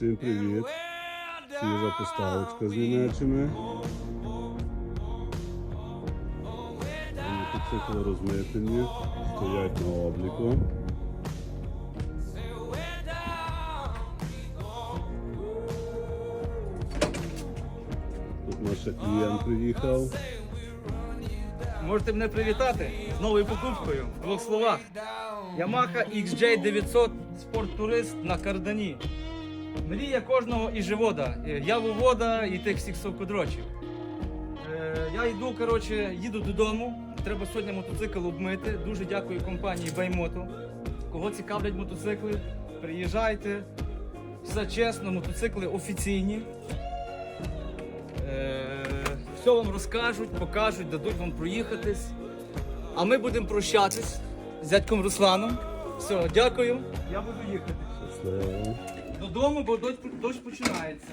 Всім привіт. Свіжа поставочка з Німеччини. Мотоцикли розмитені, стоять на обліку. Тут наш клієнт приїхав. Можете мене привітати з новою покупкою в двох словах. Yamaha XJ900 спорттурист на кардані. Мрія кожного і живода. Е, Я вивода і тих всіх совкодрочів. Е, Я йду, коротше, їду додому. Треба сьогодні мотоцикл обмити. Дуже дякую компанії Баймото. Кого цікавлять мотоцикли, приїжджайте. Все чесно, мотоцикли офіційні. Е, Все вам розкажуть, покажуть, дадуть вам проїхатись. А ми будемо прощатись з дядьком Русланом. Все, дякую. Я буду їхати. Щасливо. Додому, бо дощ, дощ починається.